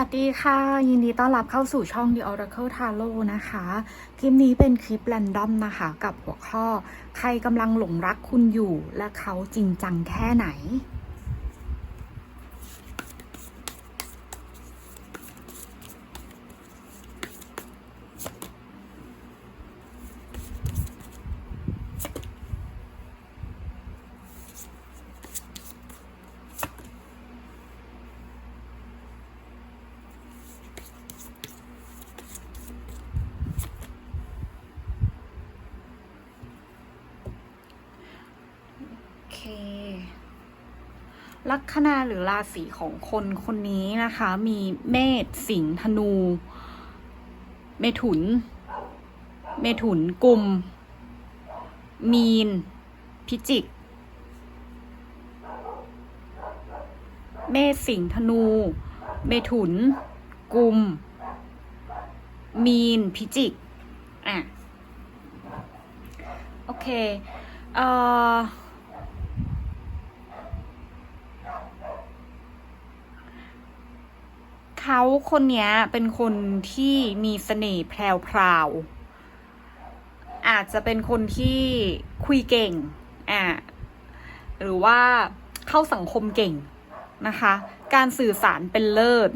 สวัสดีค่ะ ยินดีต้อนรับเข้าสู่ช่อง The Oracle Tarot นะคะ คลิปนี้เป็นคลิปแรนดอมนะคะ กับหัวข้อ ใครกำลังหลงรักคุณอยู่และเขาจริงจังแค่ไหน โอเค ลัคนาหรือราศีของคนคนนี้นะคะ มีเมษสิงห์ธนู เมถุน เมถุนกุม มีน พิจิก เมษสิงห์ธนู เมถุน กุม มีน พิจิก อะ โอเค เอ่อ เขาคนนี้เป็นคนที่มีเสน่ห์แพรวๆอาจจะเป็นคนที่คุยเก่งอะหรือว่าเข้าสังคมเก่งนะคะ การสื่อสารเป็นเลิศ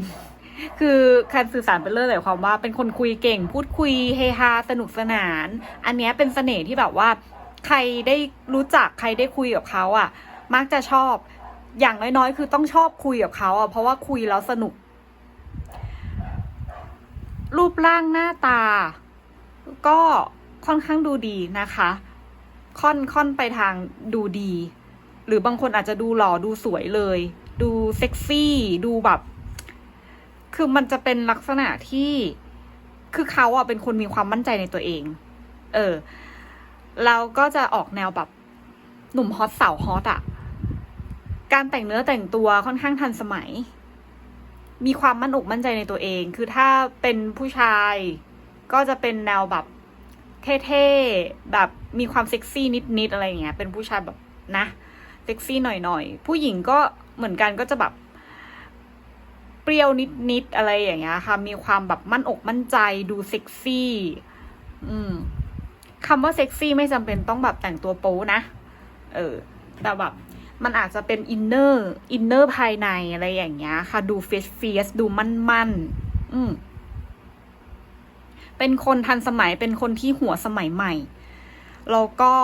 คือการสื่อสารเป็นเลิศหมายความว่าเป็นคนคุยเก่ง พูดคุยเฮฮาสนุกสนาน อันนี้เป็นเสน่ห์ที่แบบว่า ใครได้รู้จักใครได้คุยกับเขาอะ มักจะชอบอย่างน้อยๆ คือต้องชอบคุยกับเขาอะเพราะว่าคุยแล้วสนุก รูปร่างหน้าตา ก็ค่อนข้างดูดีนะคะ ค่อนค่อนไปทางดูดี หรือบางคนอาจจะดูหล่อดูสวยเลย ดูเซ็กซี่ ดูแบบ คือมันจะเป็นลักษณะที่คือเขาอะเป็นคนมีความมั่นใจในตัวเอง เออ เราก็จะออกแนวแบบหนุ่มฮอตสาวฮอตอะ การแต่งเนื้อแต่งตัวค่อนข้างทันสมัย มีความมั่นอกมั่นใจในตัวเอง คือถ้าเป็นผู้ชายก็จะเป็นแนวแบบเท่ๆ แบบมีความเซ็กซี่นิดๆ อะไรอย่างเงี้ย เป็นผู้ชายแบบนะเซ็กซี่หน่อยๆ ผู้หญิงก็เหมือนกันก็จะแบบเปรี้ยวนิดๆ อะไรอย่างเงี้ยค่ะ มีความแบบมั่นอกมั่นใจดูเซ็กซี่ อืมคำว่าเซ็กซี่ไม่จำเป็นต้องแบบแต่งตัวโป๊นะ เออ แต่แบบ มันอาจจะเป็นอินเนอร์อินเนอร์ภายในอะไรอย่างเงี้ยค่ะ ดูเฟสเฟียสดูมั่นมั่นอืมเป็นคนทันสมัยเป็นคนที่หัวสมัยใหม่แล้วก็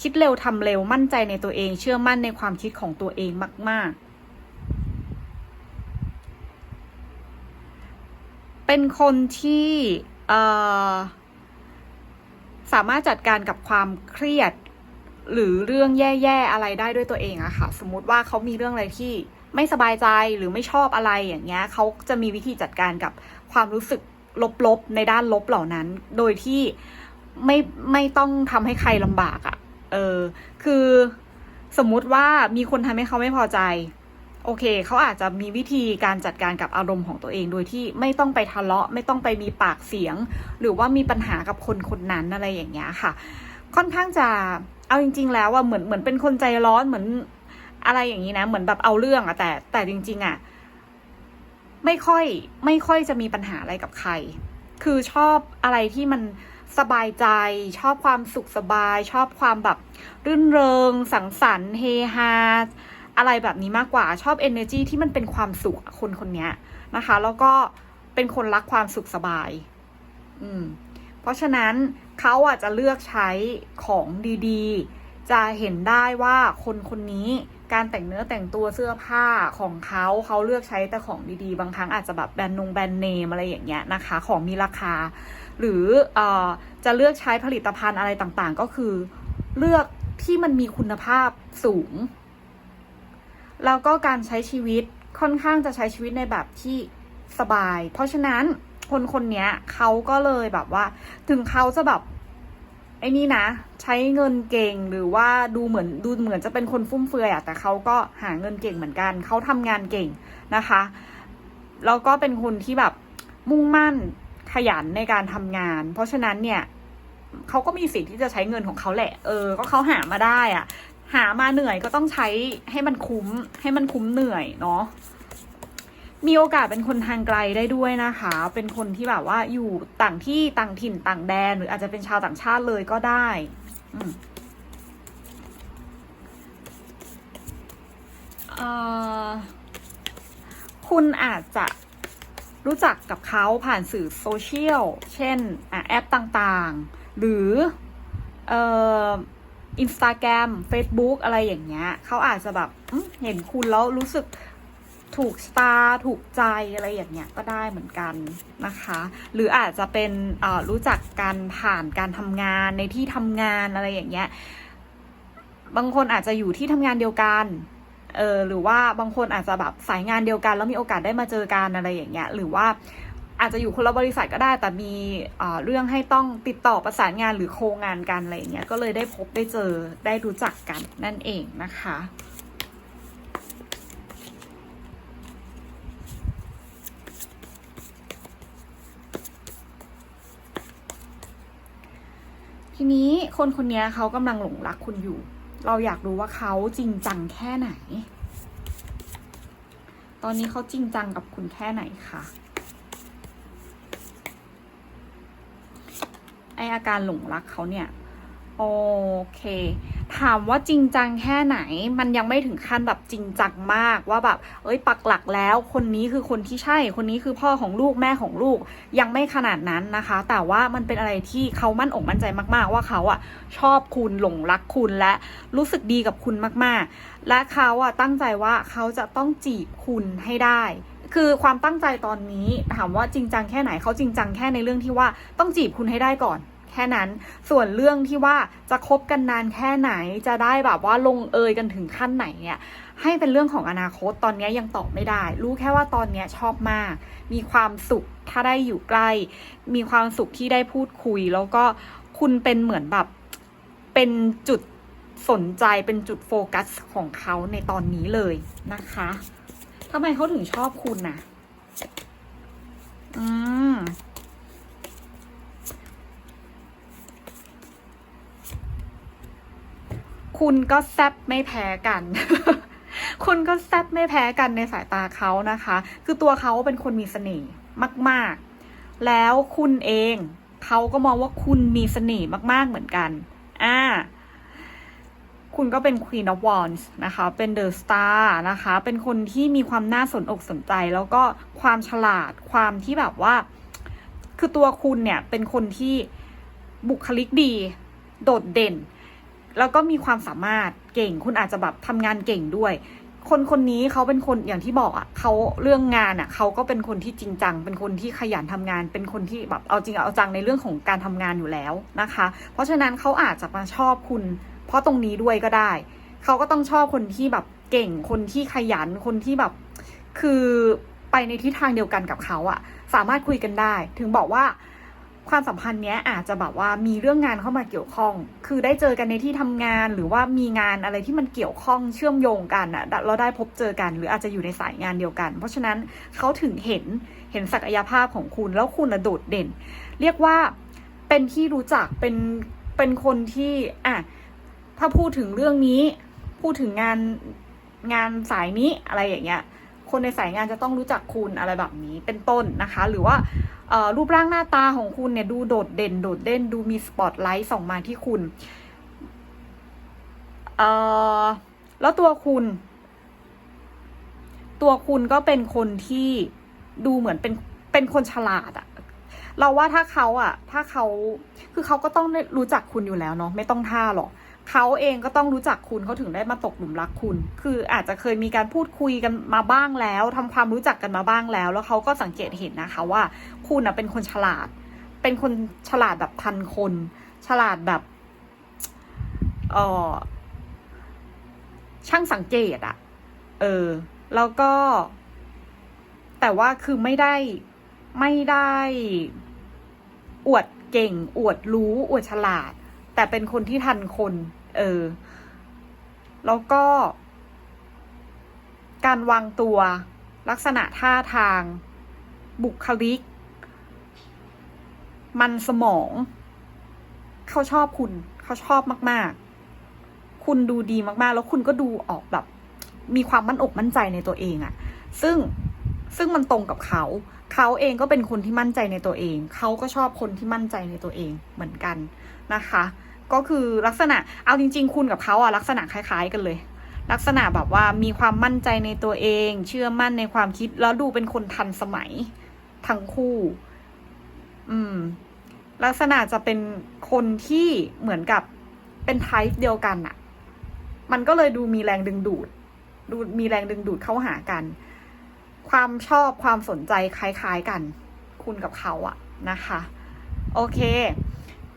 คิดเร็วทำเร็วมั่นใจในตัวเอง เชื่อมั่นในความคิดของตัวเองมาก ๆเป็นคนที่เอ่อสามารถจัดการกับความเครียด หรือเรื่องแย่ๆอะไรได้ด้วยตัวเองอะค่ะ สมมติว่าเขามีเรื่องอะไรที่ไม่สบายใจหรือไม่ชอบอะไรอย่างเงี้ยเขาจะมีวิธีจัดการกับความรู้สึกลบๆในด้านลบเหล่านั้น โดยที่ไม่ไม่ต้องทำให้ใครลำบากอะเออ คือสมมุติว่ามีคนทำให้เขาไม่พอใจ โอเค เขาอาจจะมีวิธีการจัดการกับอารมณ์ของตัวเอง โดยที่ไม่ต้องไปทะเลาะ ไม่ต้องไปมีปากเสียง หรือว่ามีปัญหากับคนคนนั้นอะไรอย่างเงี้ยค่ะ ค่อนข้างจะ เอาจริง ๆ แล้วอะเหมือนเหมือนเป็นคนใจร้อนเหมือนอะไรอย่างนี้นะ เหมือนแบบเอาเรื่องอะแต่ แต่จริง ๆอะไม่ค่อยไม่ค่อยจะมีปัญหาอะไรกับใคร คือชอบอะไรที่มันสบายใจ ชอบความสุขสบาย ชอบความแบบรื่นเริง สังสรรค์เฮฮาอะไรแบบนี้มากกว่าชอบ energy ที่มันเป็นความสุขคนคนนี้นะคะ แล้วก็เป็นคนรักความสุขสบาย อืม เพราะฉะนั้น เขาอาจจะเลือกใช้ของดีๆ จะเห็นได้ว่าคนคนนี้การแต่งเนื้อแต่งตัวเสื้อผ้าของเขาเขาเลือกใช้แต่ของดีๆ บางครั้งอาจจะแบบแบรนด์นงแบรนด์เนมอะไรอย่างเงี้ยนะคะ ของมีราคา หรือเออจะเลือกใช้ผลิตภัณฑ์อะไรต่างๆ ก็คือ เลือกที่มันมีคุณภาพสูง แล้วก็การใช้ชีวิตค่อนข้างจะใช้ชีวิตในแบบที่สบาย เพราะฉะนั้น คนคนนี้เขาก็เลยแบบว่า ถึงเขาจะแบบไอ้นี่นะ ใช้เงินเก่งหรือว่าดูเหมือนดูเหมือนจะเป็นคนฟุ่มเฟือยอะแต่เขาก็หาเงินเก่งเหมือนกันเขาทำงานเก่งนะคะแล้วก็เป็นคนที่แบบมุ่งมั่นขยันในการทำงาน เพราะฉะนั้นเนี่ยเขาก็มีสิทธิ์ที่จะใช้เงินของเขาแหละ เออ ก็เขาหามาได้อะหามาเหนื่อยก็ต้องใช้ให้มันคุ้มให้มันคุ้มเหนื่อยเนาะ มีโอกาสเป็นคนทางไกลได้ด้วยนะคะ เป็นคนที่แบบว่าอยู่ต่างที่ต่างถิ่นต่างแดน หรืออาจจะเป็นชาวต่างชาติเลยก็ได้คุณอาจจะรู้จักกับเขาผ่านสื่อโซเชียล เช่นอแอปต่างๆ หรืออินสตาแกรม Facebook อะไรอย่างเงี้ย เขาอาจจะแบบเห็นคุณแล้วรู้สึก ถูกสตาร์ถูกใจอะไรอย่างเงี้ยก็ได้เหมือนกันนะคะ หรืออาจจะเป็นรู้จักกันผ่านการทำงานในที่ทำงานอะไรอย่างเงี้ยบางคนอาจจะอยู่ที่ทำงานเดียวกันเออหรือว่าบางคนอาจจะแบบสายงานเดียวกัน แล้วมีโอกาสได้มาเจอกันอะไรอย่างเงี้ยหรือว่าอาจจะอยู่คนละบริษัทก็ได้ แต่มีเอ่อเรื่องให้ต้องติดต่อประสานงานหรือโครงงานกันอะไรอย่างเงี้ยก็เลยได้พบได้เจอได้รู้จักกันนั่นเองนะคะ ทีนี้คนคนนี้เขากำลังหลงรักคุณอยู่ เราอยากรู้ว่าเขาจริงจังแค่ไหน ตอนนี้เขาจริงจังกับคุณแค่ไหนคะ ไออาการหลงรักเขาเนี่ย โอเค ถามว่าจริงจังแค่ไหน มันยังไม่ถึงขั้นแบบจริงจังมากว่าแบบ เอ้ยปักหลักแล้วคนนี้คือคนที่ใช่ คนนี้คือพ่อของลูกแม่ของลูกยังไม่ขนาดนั้นนะคะ แต่ว่ามันเป็นอะไรที่เขามั่นอกมั่นใจมาก ๆ ว่าเขาอะชอบคุณหลงรักคุณและรู้สึกดีกับคุณมากๆ และเขาอะตั้งใจว่าเขาจะต้องจีบคุณให้ได้คือความตั้งใจตอนนี้ถามว่าจริงจังแค่ไหนเขาจริงจังแค่ในเรื่องที่ว่าต้องจีบคุณให้ได้ก่อน แค่นั้น ส่วนเรื่องที่ว่าจะคบกันนานแค่ไหน จะได้แบบว่าลงเอยกันถึงขั้นไหนเนี่ย ให้เป็นเรื่องของอนาคต ตอนนี้ยังตอบไม่ได้ รู้แค่ว่าตอนนี้ชอบมาก มีความสุขถ้าได้อยู่ใกล้ มีความสุขที่ได้พูดคุย แล้วก็คุณเป็นเหมือนแบบ เป็นจุดสนใจ เป็นจุดโฟกัสของเขาในตอนนี้เลยนะคะทำไมเขาถึงชอบคุณน่ะอืม คุณก็แซบไม่แพ้กัน คุณก็แซบไม่แพ้กันในสายตาเขานะคะ คือตัวเขาเป็นคนมีเสน่ห์มาก ๆ แล้วคุณเองเขาก็มองว่าคุณมีเสน่ห์มาก ๆ เหมือนกัน อ่า คุณก็เป็น Queen of Wands นะคะ เป็น The Star นะคะ เป็นคนที่มีความน่าสนอกสนใจ แล้วก็ความฉลาด ความที่แบบว่า คือตัวคุณเนี่ยเป็นคนที่บุคลิกดี โดดเด่น แล้วก็มีความสามารถเก่ง คุณอาจจะแบบทำงานเก่งด้วย คนคนนี้เขาเป็นคนอย่างที่บอกอะ่ะเขาเรื่องงานอะ่ะเขาก็เป็นคนที่จริงจัง เป็นคนที่ขยันทำงาน เป็นคนที่แบบเอาจริงเอาจังในเรื่องของการทำงานอยู่แล้วนะคะ เพราะฉะนั้นเขาอาจจะมาชอบคุณ เพราะตรงนี้ด้วยก็ได้ เขาก็ต้องชอบคนที่แบบเก่ง คนที่ขยัน คนที่แบบ คือไปในทิศทางเดียวกันกับเขาอะ สามารถคุยกันได้ ถึงบอกว่า ความสัมพันธ์เนี้ยอาจจะแบบว่ามีเรื่องงานเข้ามาเกี่ยวข้อง คือได้เจอกันในที่ทำงานหรือว่ามีงานอะไรที่มันเกี่ยวข้องเชื่อมโยงกันอะเราได้พบเจอกัน หรืออาจจะอยู่ในสายงานเดียวกัน เพราะฉะนั้นเขาถึงเห็นเห็นศักยภาพของคุณแล้วคุณโดดเด่น เรียกว่าเป็นที่รู้จักเป็นเป็นคนที่อะถ้าพูดถึงเรื่องนี้ พูดถึงงานงานสายนี้อะไรอย่างเงี้ย คนในสายงานจะต้องรู้จักคุณอะไรแบบนี้เป็นต้นนะคะ หรือว่ารูปร่างหน้าตาของคุณเนี่ยดูโดดเด่นโดดเด่นดูมีสปอตไลท์ส่องมาที่คุณแล้วตัวคุณ ตัวคุณก็เป็นคนที่ดูเหมือนเป็นเป็นคนฉลาดอะเราว่าถ้าเขาอะถ้าเขาคือเขาก็ต้องรู้จักคุณอยู่แล้วเนาะไม่ต้องท่าหรอก เขาเองก็ต้องรู้จักคุณเขาถึงได้มาตกหลุมรักคุณ คืออาจจะเคยมีการพูดคุยกันมาบ้างแล้วทำความรู้จักกันมาบ้างแล้ว แล้วเขาก็สังเกตเห็นนะคะว่า คุณอะเป็นคนฉลาด เป็นคนฉลาดแบบทันคน ฉลาดแบบเออช่างสังเกตอะเออ แล้วก็ แต่ว่าคือไม่ได้ไม่ได้อวดเก่ง อวดรู้ อวดฉลาด แต่เป็นคนที่ทันคน เออ แล้วก็ การวางตัว ลักษณะท่าทาง บุคลิก มันสมอง เขาชอบคุณ เขาชอบมาก ๆ คุณดูดีมาก ๆ แล้วคุณก็ดูออกแบบ มีความมั่นอกมั่นใจในตัวเองอะซึ่งซึ่งมันตรงกับเขา เขาเองก็เป็นคนที่มั่นใจในตัวเอง เขาก็ชอบคนที่มั่นใจในตัวเองเหมือนกันนะคะ ก็คือลักษณะเอาจริง ๆ คุณกับเขาอะลักษณะคล้าย ๆ กันเลย ลักษณะแบบว่ามีความมั่นใจในตัวเอง เชื่อมั่นในความคิดแล้วดูเป็นคนทันสมัยทั้งคู่ อืม ลักษณะจะเป็นคนที่เหมือนกับเป็นไทป์เดียวกันอะมันก็เลยดูมีแรงดึงดูด ดูมีแรงดึงดูดเข้าหากัน ความชอบความสนใจคล้าย ๆกัน คุณกับเขาอะนะคะ โอเค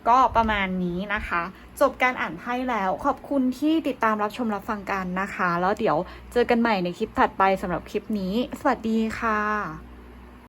ก็ประมาณนี้นะคะ จบการอ่านไพ่แล้วขอบคุณที่ติดตามรับชมรับฟังกันนะคะ แล้วเดี๋ยวเจอกันใหม่ในคลิปถัดไปสำหรับคลิปนี้ สวัสดีค่ะ